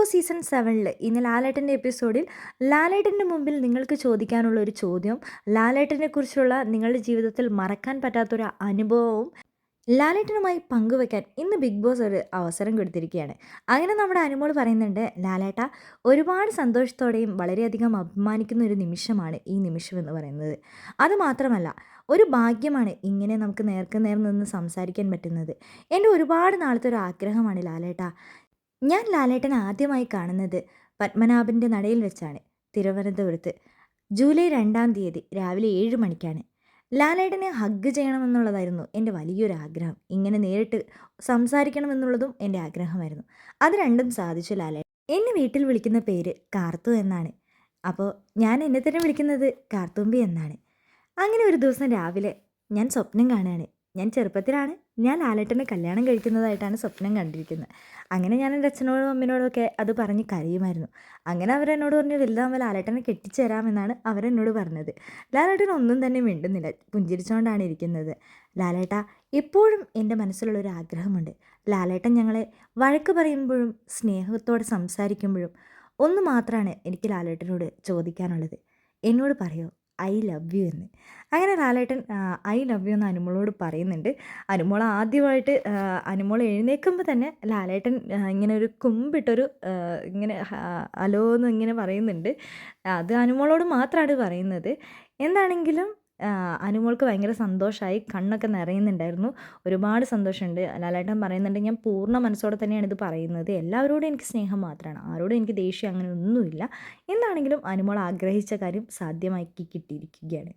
Boss season സെവനിൽ ഇന്ന് ലാലേട്ടന്റെ എപ്പിസോഡിൽ ലാലേട്ടന്റെ മുമ്പിൽ നിങ്ങൾക്ക് ചോദിക്കാനുള്ള ഒരു ചോദ്യം ലാലേട്ടനെ കുറിച്ചുള്ള നിങ്ങളുടെ ജീവിതത്തിൽ മറക്കാൻ പറ്റാത്തൊരു അനുഭവവും ലാലേട്ടനുമായി പങ്കുവെക്കാൻ ഇന്ന് ബിഗ് ബോസ് ഒരു അവസരം കൊടുത്തിരിക്കുകയാണ്. അങ്ങനെ നമ്മുടെ അനുമോൾ പറയുന്നുണ്ട് ലാലേട്ട ഒരുപാട് സന്തോഷത്തോടെയും വളരെയധികം അഭിമാനിക്കുന്ന ഒരു നിമിഷമാണ് ഈ നിമിഷം എന്ന് പറയുന്നത്. അതുമാത്രമല്ല ഒരു ഭാഗ്യമാണ് ഇങ്ങനെ നമുക്ക് നേർക്ക് നേർ നിന്ന് സംസാരിക്കാൻ പറ്റുന്നത്. എന്റെ ഒരുപാട് നാളത്തെ ഒരു ആഗ്രഹമാണ് ലാലേട്ട. ഞാൻ ലാലേട്ടൻ ആദ്യമായി കാണുന്നത് പത്മനാഭന്റെ നടയിൽ വെച്ചാണ് തിരുവനന്തപുരത്ത്. ജൂലൈ രണ്ടാം തീയതി രാവിലെ ഏഴ് മണിക്കാണ്. ലാലേട്ടനെ ഹഗ്ഗ് ചെയ്യണമെന്നുള്ളതായിരുന്നു എന്റെ വലിയൊരു ആഗ്രഹം. ഇങ്ങനെ നേരിട്ട് സംസാരിക്കണമെന്നുള്ളതും എന്റെ ആഗ്രഹമായിരുന്നു. അത് രണ്ടും സാധിച്ചു ലാലേട്ടൻ എന്നെ വീട്ടിൽ വിളിക്കുന്ന പേര് കാർത്തു എന്നാണ്. അപ്പോൾ ഞാൻ എന്നെ തന്നെ വിളിക്കുന്നത് കാർത്തുമ്പി എന്നാണ്. അങ്ങനെ ഒരു ദിവസം രാവിലെ ഞാൻ സ്വപ്നം കാണുകയാണ്. ഞാൻ ചെറുപ്പത്തിലാണ്. ഞാൻ ലാലേട്ടനെ കല്യാണം കഴിക്കുന്നതായിട്ടാണ് സ്വപ്നം കണ്ടിരിക്കുന്നത്. അങ്ങനെ ഞാൻ എന്റെ അച്ഛനോടും അമ്മിനോടൊക്കെ അത് പറഞ്ഞ് കരയുമായിരുന്നു. അങ്ങനെ അവരെന്നോട് പറഞ്ഞു വലുതാകുമ്പോൾ ലാലേട്ടനെ കെട്ടിച്ചു തരാമെന്നാണ് അവരെന്നോട് പറഞ്ഞത്. ലാലേട്ടൻ ഒന്നും തന്നെ മിണ്ടുന്നില്ല. പുഞ്ചിരിച്ചുകൊണ്ടാണ് ഇരിക്കുന്നത്. ലാലേട്ട എപ്പോഴും എന്റെ മനസ്സിലുള്ളൊരു ആഗ്രഹമുണ്ട്. ലാലേട്ടൻ ഞങ്ങളെ വഴക്ക് പറയുമ്പോഴും സ്നേഹത്തോടെ സംസാരിക്കുമ്പോഴും ഒന്ന് മാത്രമാണ് എനിക്ക് ലാലേട്ടനോട് ചോദിക്കാനുള്ളത്. എന്നോട് പറയോ? ഐ ലവ് യു എന്ന്. അങ്ങനെ ലാലേട്ടൻ ഐ ലവ് യു എന്ന് അനുമോളോട് പറയുന്നുണ്ട്. അനുമോൾ ആദ്യമായിട്ട് അനുമോൾ എഴുന്നേൽക്കുമ്പോൾ തന്നെ ലാലേട്ടൻ ഇങ്ങനെ ഒരു കുമ്പിട്ടൊരു ഇങ്ങനെ ഹലോ എന്ന് ഇങ്ങനെ പറയുന്നുണ്ട്. അത് അനുമോളോട് മാത്രമാണ് പറയുന്നത്. എന്താണെങ്കിലും അനുമോൾക്ക് ഭയങ്കര സന്തോഷമായി കണ്ണൊക്കെ നിറയുന്നുണ്ടായിരുന്നു. ഒരുപാട് സന്തോഷമുണ്ട്. ലാലേട്ടൻ പറയുന്നുണ്ട് ഞാൻ പൂർണ മനസ്സോടെ തന്നെയാണ് ഇത് പറയുന്നത്. എല്ലാവരോടും എനിക്ക് സ്നേഹം മാത്രമാണ്. ആരോടും എനിക്ക് ദേഷ്യം അങ്ങനെ ഒന്നുമില്ല. എന്താണെങ്കിലും അനുമോൾ ആഗ്രഹിച്ച കാര്യം സാധ്യമാക്കി കിട്ടിയിരിക്കുകയാണ്.